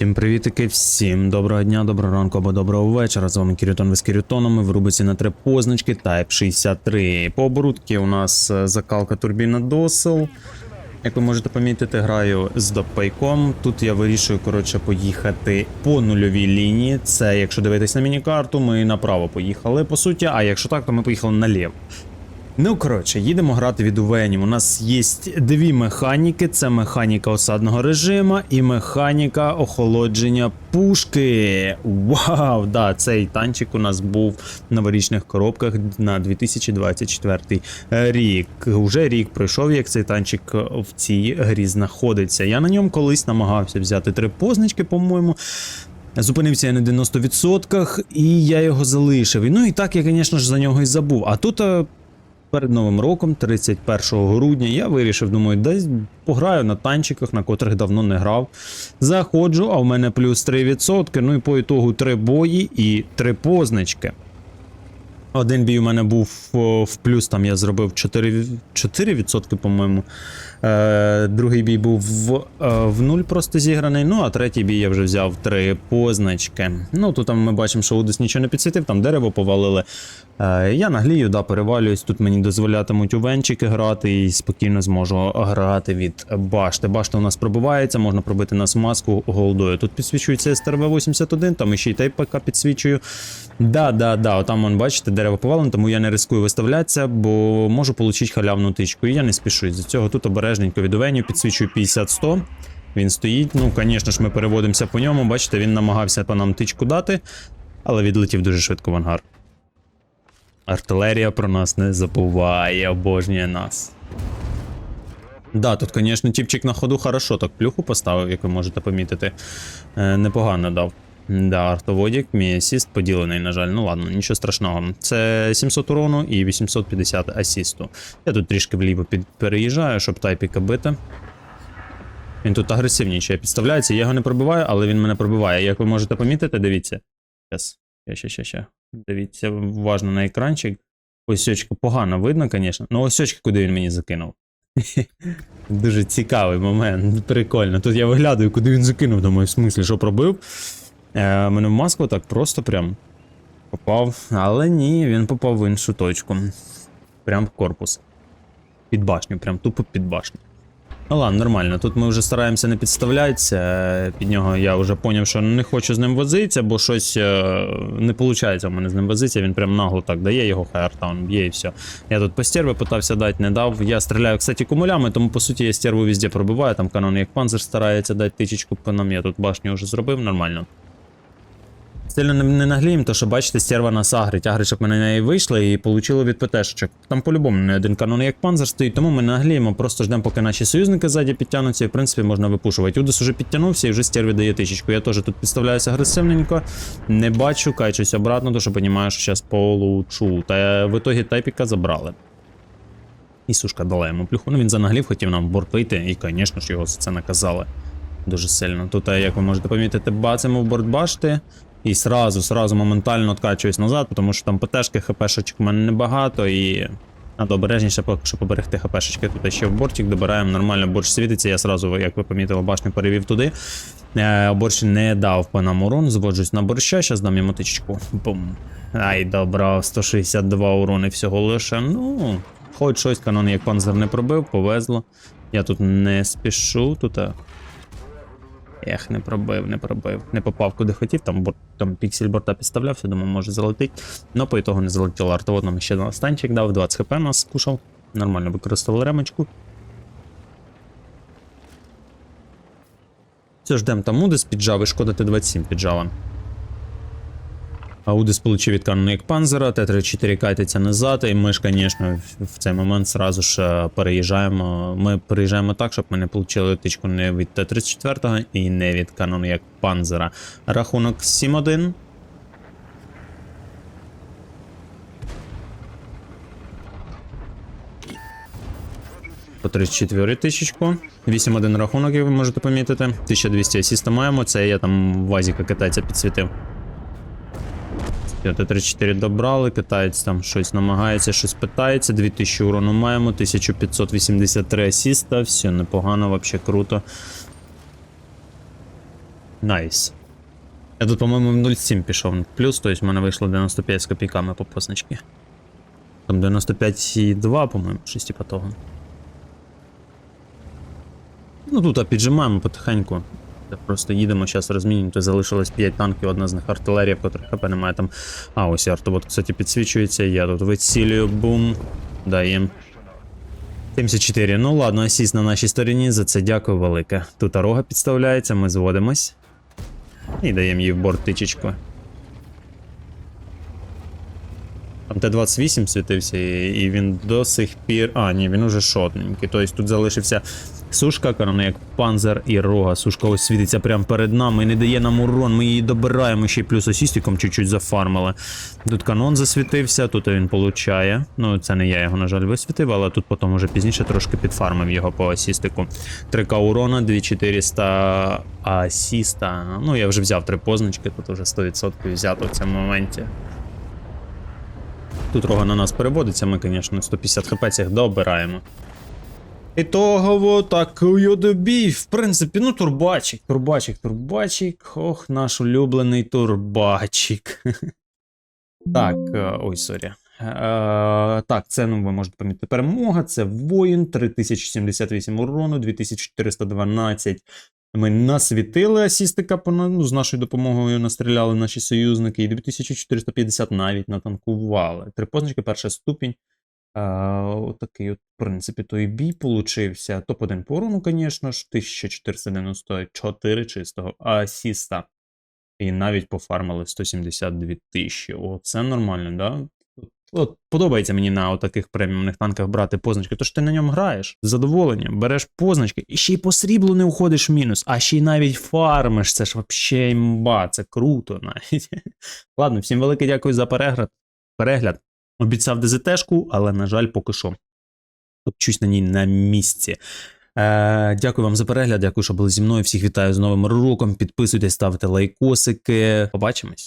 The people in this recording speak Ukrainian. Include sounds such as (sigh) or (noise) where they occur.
Всім привітики, всім доброго дня, доброго ранку або доброго вечора. З вами Кірютон ви з Кірютоном. В рубриці на три позначки Type 63. По оборудці у нас е, закалка турбіна досел. Як ви можете помітити, граю з допайком. Тут я вирішую коротше поїхати по нульовій лінії. Це якщо дивитись на міні-карту, ми направо поїхали по суті. А якщо так, то ми поїхали наліво. Ну, коротше, їдемо грати від Увенів. У нас є дві механіки: це механіка осадного режиму і механіка охолодження пушки. Вау! Да, цей танчик у нас був в новорічних коробках на 2024 рік. Уже рік пройшов, як цей танчик в цій грі знаходиться. Я на ньому колись намагався взяти три позначки, по-моєму. Зупинився я на 90%, і я його залишив. Ну і так я, звісно ж, за нього і забув. А тут. Перед новим роком, 31 грудня, я вирішив, думаю, десь пограю на танчиках, на котрих давно не грав. Заходжу, а в мене плюс 3%. Ну і по ітогу 3 бої і 3 позначки. Один бій у мене був в плюс, там я зробив 4%, 4% по-моєму. Е, другий бій був в, е, в нуль просто зіграний. Ну, а третій бій я вже взяв три позначки. Ну, тут там ми бачимо, що Удис нічого не підсвітив, там дерево повалили. Е, я наглію, да, перевалююсь. Тут мені дозволятимуть у венчики грати і спокійно зможу грати від башти. Башта у нас пробивається, можна пробити на смазку голдою. Тут підсвічується СТРВ-81, там ще й тайп ПК підсвічую. Да, да, да, вон, бачите, дерево повалено, тому я не рискую виставлятися, бо можу отримати халявну тичку. І я не спішу. З цього тут обережненько від Увенів підсвічую 50-100. Він стоїть. Ну, звісно ж, ми переводимося по ньому. Бачите, він намагався по нам тичку дати, але відлетів дуже швидко в ангар. Артилерія про нас не забуває, обожнює нас. Да, тут, звісно, тіпчик на ходу хорошо так плюху поставив, як ви можете помітити. Е, непогано дав. Да, артоводік, мій асіст поділений, на жаль. Ну ладно, нічого страшного. Це 700 урону і 850 асісту. Я тут трішки вліво переїжджаю, щоб тайпіка бити. Він тут агресивніче підставляється, я його не пробиваю, але він мене пробиває. Як ви можете помітити, дивіться. Щас. Ще, ще, ще. Дивіться уважно на екранчик. Ось очка погано видно, звісно. Ну ось очки, куди він мені закинув. Дуже цікавий момент. Прикольно. Тут я виглядаю, куди він закинув. Думаю, в смислі, що пробив. Е, мене в маску так просто прям попав. Але ні, він попав в іншу точку. Прям в корпус. Під башню, прям тупо під башню. Ну ладно, нормально. Тут ми вже стараємося не підставлятися. Під нього я вже поняв, що не хочу з ним возитися, бо щось е, не виходить у мене з ним возитися. Він прям нагло так дає його хайртаун, б'є і все. Я тут по стерви питався дати, не дав. Я стріляю, кстати, кумулями, тому по суті я стерву везде пробиваю. Там канон як панзер старається дати тичечку по нам. Я тут башню вже зробив, нормально. Сильно не, нагліємо, то що бачите, стерва нас агрить. Агрить, щоб ми на неї вийшли і получили від ПТшечок. Там по-любому не один канон як панзер стоїть, тому ми нагліємо, просто ждемо, поки наші союзники ззаді підтягнуться, і в принципі можна випушувати. Удис уже підтягнувся і вже стерві дає тичечку. Я теж тут підставляюся агресивненько, не бачу, кайчусь обратно, то що розумію, що зараз получу. Та в ітогі тайпіка забрали. І сушка дала йому плюху. Ну він занаглів, хотів нам борт вийти, і, звісно ж, його за це наказали. Дуже сильно. Тут, е, як ви можете помітити, бацимо в борт башти. І сразу, сразу моментально откачуюсь назад, тому що там ПТшки, ХПшечок у мене небагато і. Надо обережніше, поки що поберегти ХПшечки. Тут ще в бортик добираємо, нормально борщ світиться. Я сразу, як ви помітили, башню перевів туди. Е, борщ не дав по нам урон, зводжусь на борща, зараз дам йому тичку. Бум. Ай, добра, 162 урони всього лише. Ну, хоч щось канон як панзер не пробив, повезло. Я тут не спішу, тут. Ех, не пробив, не пробив. Не попав куди хотів, там, бор, там піксель борта підставлявся, думав, може залетить. Но по ітогу не залетіло. Артовод нам ще на станчик дав, 20 хп нас скушав. Нормально використовували ремочку. Все, ждем там Удис піджави, шкода Т-27 піджава. А Удис получив від канону як панзера, Т-34 катиться назад, і ми ж, звісно, в цей момент сразу ж е, переїжджаємо. Ми переїжджаємо так, щоб ми не отримали тичку не від Т-34 і не від канону як панзера. Рахунок 7-1. По 34 тисячку. 8-1 рахунок, як ви можете помітити. 1200 асіста маємо. Це я там вазіка китайця підсвітив. Т-34 добрали, китаєць там щось намагається, щось питається. 2000 урону маємо, 1583 асіста, все непогано, вообще круто. Найс. Я тут, по-моєму, 0,7 пішов плюс, тобто в мене вийшло 95 з копійками по позначці. Там 95,2, по-моєму, щось типа того. Ну тут а піджимаємо потихеньку. Просто їдемо, зараз розмінюємо, то залишилось 5 танків, одна з них артилерія, в котрих хп немає там. А, ось і артовод, кстати, підсвічується. Я тут вицілюю, бум. Даємо. 74. Ну ладно, асіст на нашій стороні, за це дякую велике. Тут рога підставляється, ми зводимось. І даємо їй в борт тичечку. Там Т-28 світився, і він до сих пір. А, ні, він уже шотненький. Тобто тут залишився сушка, корона як панзер і рога. Сушка ось світиться прямо перед нами і не дає нам урон. Ми її добираємо ще й плюс асістиком чуть-чуть зафармили. Тут канон засвітився, тут він получає. Ну, це не я його, на жаль, висвітив, але тут потім уже пізніше трошки підфармив його по асістику. 3К урона, 2400 асіста. Ну, я вже взяв три позначки, тут вже 100% взято в цьому моменті. Тут рога на нас переводиться, ми, звісно, 150 хп цих добираємо. Ітогово, так, добій, в принципі, ну, турбачик, турбачик, турбачик. Ох, наш улюблений турбачик. (laughs) Так, е, ой, сорі. Е, так, це, ну, ви можете помітити, перемога, це воїн, 3078 урону, 2412. Ми насвітили асістика, ну, з нашою допомогою настріляли наші союзники, і 2450 навіть натанкували. Три позначки, перша ступінь. Отакий, от, в принципі, той бій получився. Топ-1 по урону, звісно ж, 1494 чистого асіста. І навіть пофармили 172 тисячі. О, це нормально, да? От подобається мені на таких преміумних танках брати позначки, тож ти на ньому граєш з задоволенням, береш позначки, і ще й по сріблу не уходиш в мінус, а ще й навіть фармиш. Це ж вообще імба, це круто навіть. (laughs) Ладно, всім велике дякую за. Перегляд. Обіцяв ДЗТшку, але, на жаль, поки що. Топчусь на ній на місці. Е, дякую вам за перегляд, дякую, що були зі мною. Всіх вітаю з новим роком. Підписуйтесь, ставте лайкосики. Побачимось.